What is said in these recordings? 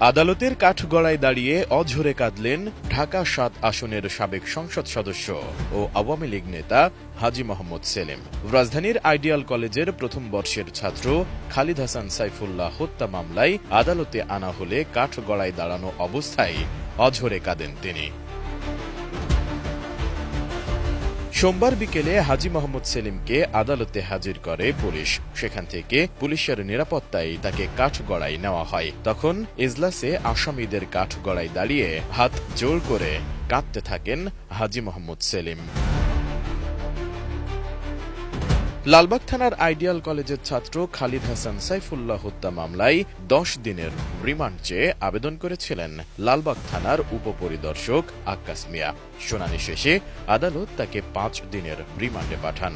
আদালতের কাঠগড়ায় দাঁড়িয়ে অঝরে কাঁদলেন ঢাকা সাত আসনের সাবেক সংসদ সদস্য ও আওয়ামী লীগ নেতা হাজি মোহাম্মদ সেলিম। রাজধানীর আইডিয়াল কলেজের প্রথম বর্ষের ছাত্র খালিদ হাসান সাইফুল্লাহ হত্যা মামলায় আদালতে আনা হলে কাঠগড়ায় দাঁড়ানো অবস্থায় অঝরে কাঁদেন তিনি। সোমবার বিকেলে হাজি মোহাম্মদ সেলিমকে আদালতে হাজির করে পুলিশ। সেখান থেকে পুলিশের নিরাপত্তায় তাকে কাঠগড়ায় নেওয়া হয়। তখন এজলাসে আসামিদের কাঠগড়ায় দাঁড়িয়ে হাত জোর করে কাঁদতে থাকেন হাজি মোহাম্মদ সেলিম। লালবাগ থানার আইডিয়াল কলেজের ছাত্র খালিদ হাসান সাইফুল্লাহ হত্যা মামলায় দশ দিনের রিমান্ড চেয়ে আবেদন করেছিলেন লালবাগ থানার উপপরিদর্শক আক্কাস মিয়া। শুনানি শেষে আদালত তাকে পাঁচ দিনের রিমান্ডে পাঠান।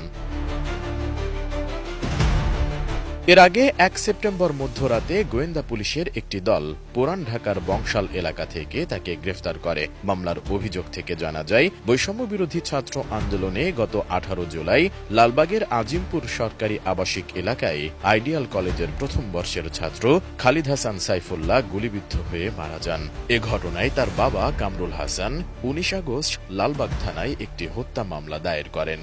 এর আগে এক সেপ্টেম্বর মধ্যরাতে গোয়েন্দা পুলিশের একটি দল পুরান ঢাকার বংশাল এলাকা থেকে তাকে গ্রেফতার করে। মামলার অভিযোগ থেকে জানা যায়, বৈষম্য বিরোধী ছাত্র আন্দোলনে গত আঠারো জুলাই লালবাগের আজিমপুর সরকারি আবাসিক এলাকায় আইডিয়াল কলেজের প্রথম বর্ষের ছাত্র খালিদ হাসান সাইফুল্লাহ গুলিবিদ্ধ হয়ে মারা যান। এ ঘটনায় তার বাবা কামরুল হাসান উনিশ আগস্ট লালবাগ থানায় একটি হত্যা মামলা দায়ের করেন।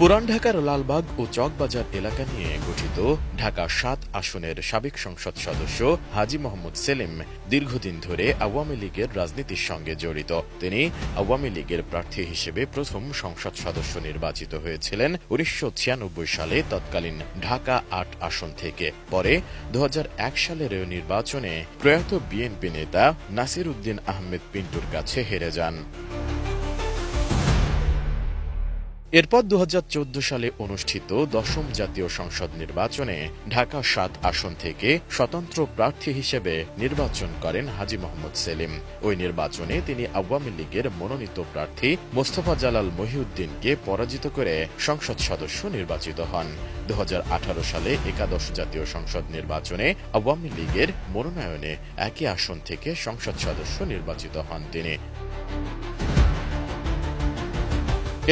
পুরান ঢাকার লালবাগ ও চকবাজার এলাকা নিয়ে গঠিত ঢাকা সাত আসনের সাবেক সংসদ সদস্য হাজি মোহাম্মদ সেলিম দীর্ঘদিন ধরে আওয়ামী লীগের রাজনীতির সঙ্গে জড়িত। তিনি আওয়ামী লীগের প্রার্থী হিসেবে প্রথম সংসদ সদস্য নির্বাচিত হয়েছিলেন উনিশশো ছিয়ানব্বই সালে তৎকালীন ঢাকা আট আসন থেকে। পরে দু হাজার এক সালের নির্বাচনে প্রয়াত বিএনপি নেতা নাসির উদ্দিন আহমেদ পিন্টুর কাছে হেরে যান। এরপর দু হাজার চৌদ্দ সালে অনুষ্ঠিত দশম জাতীয় সংসদ নির্বাচনে ঢাকা সাত আসন থেকে স্বতন্ত্র প্রার্থী হিসেবে নির্বাচন করেন হাজি মোহাম্মদ সেলিম। ওই নির্বাচনে তিনি আওয়ামী লীগের মনোনীত প্রার্থী মোস্তফা জালাল মহিউদ্দিনকে পরাজিত করে সংসদ সদস্য নির্বাচিত হন। দু হাজার আঠারো সালে একাদশ জাতীয় সংসদ নির্বাচনে আওয়ামী লীগের মনোনয়নে একই আসন থেকে সংসদ সদস্য নির্বাচিত হন তিনি।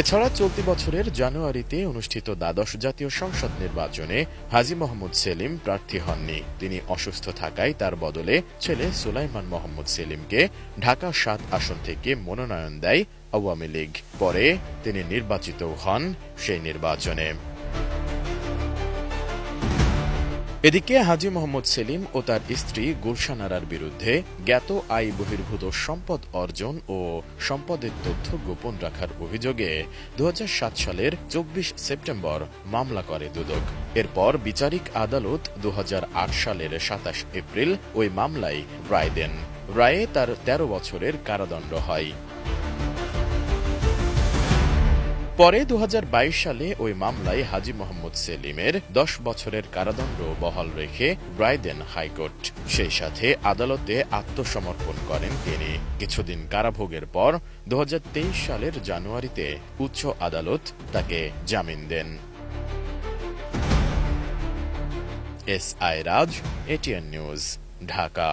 এছাড়া চলতি বছরের জানুয়ারিতে অনুষ্ঠিত দ্বাদশ জাতীয় সংসদ নির্বাচনে হাজি মোহাম্মদ সেলিম প্রার্থী হননি। তিনি অসুস্থ থাকায় তার বদলে ছেলে সুলাইমান মোহাম্মদ সেলিমকে ঢাকা সাত আসন থেকে মনোনয়ন দেয় আওয়ামী লীগ। পরে তিনি নির্বাচিত হন সেই নির্বাচনে। এদিকে হাজি মোহাম্মদ সেলিম ও তার স্ত্রী গুলশান বিরুদ্ধে জ্ঞাত আয় বহির্ভূত সম্পদ অর্জন ও সম্পদের তথ্য গোপন রাখার অভিযোগে দুহাজার সাত সালের চব্বিশ সেপ্টেম্বর মামলা করে দুদক। এরপর বিচারিক আদালত দুহাজার আট সালের সাতাশ এপ্রিল ওই মামলায় রায় দেন। রায়ে তার ১৩ বছরের কারাদণ্ড হয়। পরে দু হাজার বাইশ সালে ওই মামলায় হাজি মোহাম্মদ সেলিমের দশ বছরের কারাদণ্ড বহাল রেখে রায় দেন হাইকোর্ট। সেই সাথে আদালতে আত্মসমর্পণ করেন তিনি। কিছুদিন কারাভোগের পর দু হাজার তেইশ সালের জানুয়ারিতে উচ্চ আদালত তাকে জামিন দেন। S I Raj, ATN news, Dhaka.